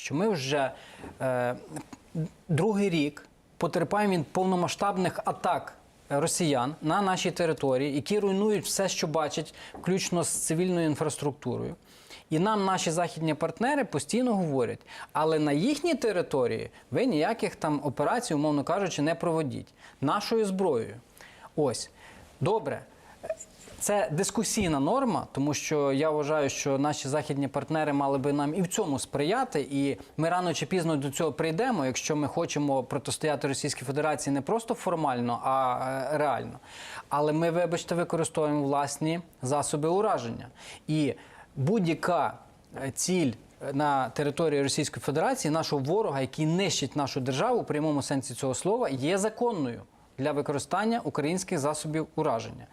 що ми вже е, другий рік потерпаємо від повномасштабних атак росіян на нашій території, які руйнують все, що бачать, включно з цивільною інфраструктурою. І нам наші західні партнери постійно говорять, але на їхній території ви ніяких там операцій, умовно кажучи, не проводіть нашою зброєю. Ось добре. Це дискусійна норма, тому що я вважаю, що наші західні партнери мали би нам і в цьому сприяти, і ми рано чи пізно до цього прийдемо, якщо ми хочемо протистояти Російській Федерації не просто формально, а е, реально. Але ми, вибачте, використовуємо власні засоби ураження. І будь-яка е, ціль на території Російської Федерації, нашого ворога, який нищить нашу державу у прямому сенсі цього слова, є законною для використання українських засобів ураження.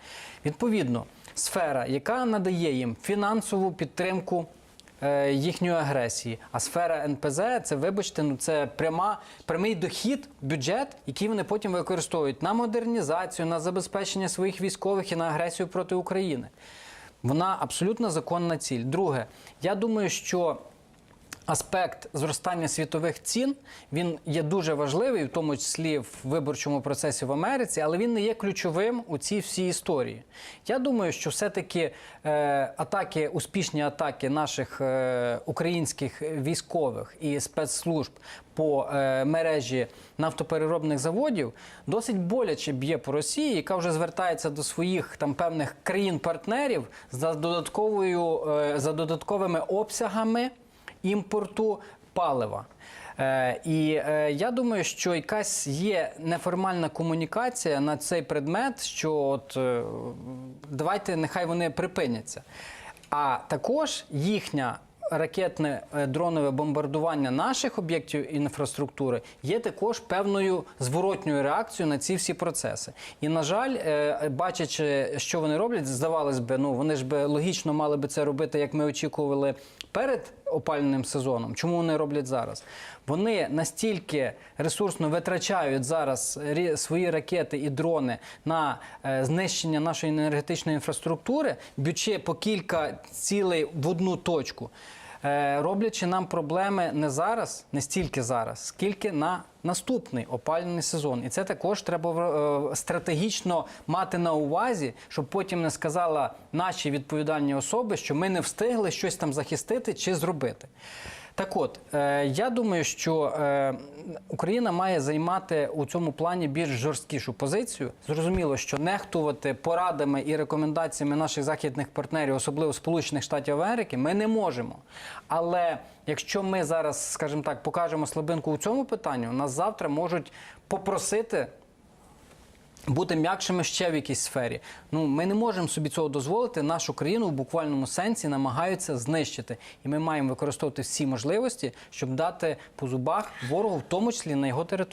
Відповідно, сфера, яка надає їм фінансову підтримку е, їхньої агресії, а сфера НПЗ це, вибачте, ну це пряма, прямий дохід, бюджет, який вони потім використовують на модернізацію, на забезпечення своїх військових і на агресію проти України. Вона абсолютно законна ціль. Друге, я думаю, що аспект зростання світових цін він є дуже важливий, в тому числі в виборчому процесі в Америці, але він не є ключовим у цій всій історії. Я думаю, що все-таки е, атаки, успішні атаки наших е, українських військових і спецслужб по е, мережі нафтопереробних заводів досить боляче б'є по Росії, яка вже звертається до своїх там певних країн-партнерів за додатковою е, за додатковими обсягами імпорту палива. Е, і е, я думаю, що якась є неформальна комунікація на цей предмет, що от е, давайте нехай вони припиняться. А також їхня ракетне е, дронове бомбардування наших об'єктів інфраструктури є також певною зворотньою реакцією на ці всі процеси. І на жаль, е, бачачи, що вони роблять, здавалось би, ну вони ж би логічно мали би це робити, як ми очікували перед опалювальним сезоном. Чому вони роблять зараз? Вони настільки ресурсно витрачають зараз свої ракети і дрони на е, знищення нашої енергетичної інфраструктури, б'ючи по кілька цілей в одну точку. Е, Роблячи нам проблеми не зараз, не стільки зараз, скільки на наступний опалювальний сезон. І це також треба е, стратегічно мати на увазі, щоб потім не сказала наші відповідальні особи, що ми не встигли щось там захистити чи зробити. Так от, е, я думаю, що е, Україна має займати у цьому плані більш жорсткішу позицію. Зрозуміло, що нехтувати порадами і рекомендаціями наших західних партнерів, особливо Сполучених Штатів Америки, ми не можемо. Але якщо ми зараз, скажімо так, покажемо слабинку у цьому питанні, нас завтра можуть попросити бути м'якшими ще в якійсь сфері. Ну ми не можемо собі цього дозволити. Нашу країну в буквальному сенсі намагаються знищити, і ми маємо використовувати всі можливості, щоб дати по зубах ворогу, в тому числі на його території.